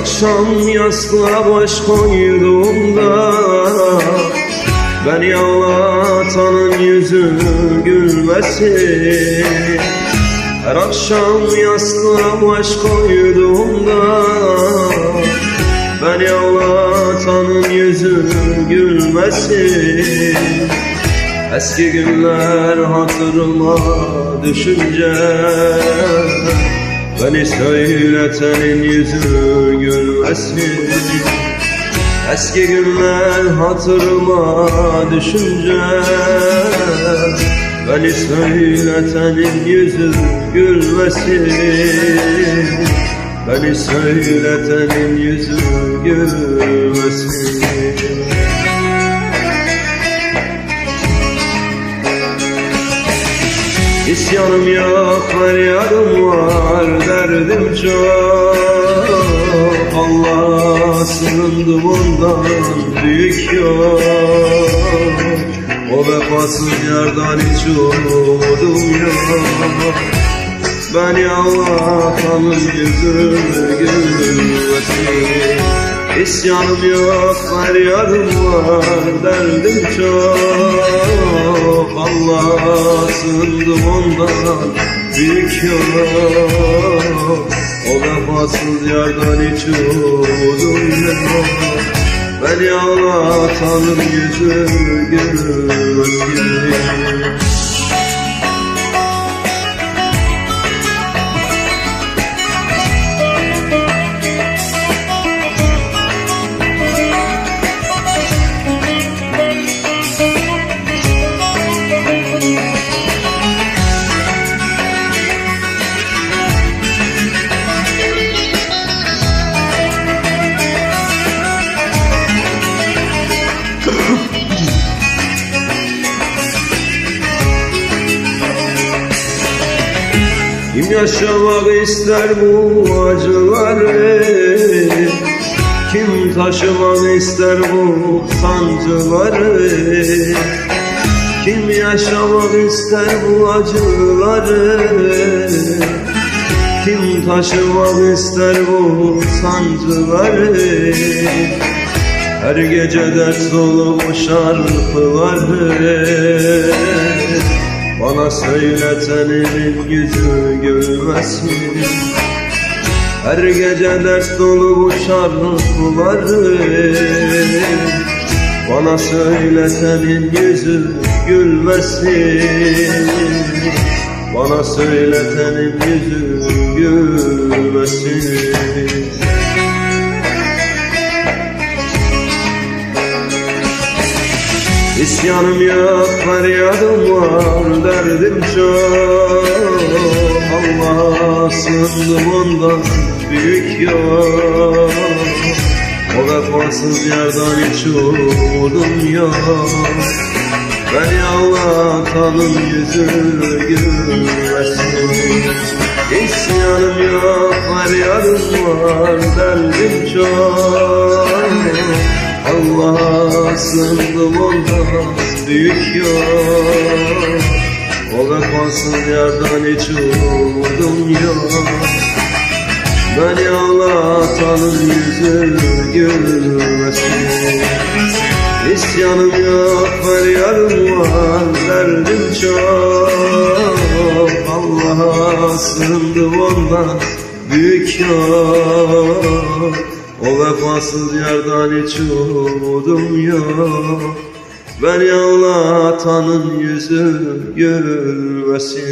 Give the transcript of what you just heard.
akşam yastığa baş koyduğumda Beni ağlatanın yüzü gülmesin. Her akşam yastığa baş koyduğumda Beni ağlatanın yüzü gülmesin. Eski günler hatırıma düşünce Beni söyletenin yüzü gülmesin Eski günler hatırıma düşünce. Beni söyletenin yüzü gülmesin. Beni söyletenin yüzü gülmesin İsyanım yok, feryadım var, derdim çok. Allah sığındım ondan büyük yok. O vefasız yerden hiç umudum yok. Beni Allah'ın yüzü gülmesin İsyanım yok, feryadım var, derdim çok ondan büyük yok O vefasız yerden hiç umudum yok. Beni ağlatanın yüzü gülmesin Kim yaşamak ister bu acıları? Kim taşımak ister bu sancıları? Kim yaşamak ister bu acıları? Kim taşımak ister bu sancıları? Her gece dert dolu bu şarkıları bana söyletenin yüzü gülmesin Her gece dert dolu bu şarkıları Bana söyletenin yüzü gülmesin Bana söyletenin yüzü gülmesin İsyanım yok, feryadım var, derdim çok. Allah'a sığındım ondan büyük yok. O vefasız yerden hiç umudum yok. Beni Allah'tanın yüzü gülmesin. İsyanım yok, feryadım var, derdim çok. Allah'a sığındım ondan büyük yok O vefasız yerden hiç umudum yok. Beni ağlatanın yüzü gülmesin. İsyanım yok, feryadım var, derdim çok. Allah'a sığındım ondan büyük yok. O vefasız yerden hiç umudum yok Beni ağlatanın yüzü gülmesin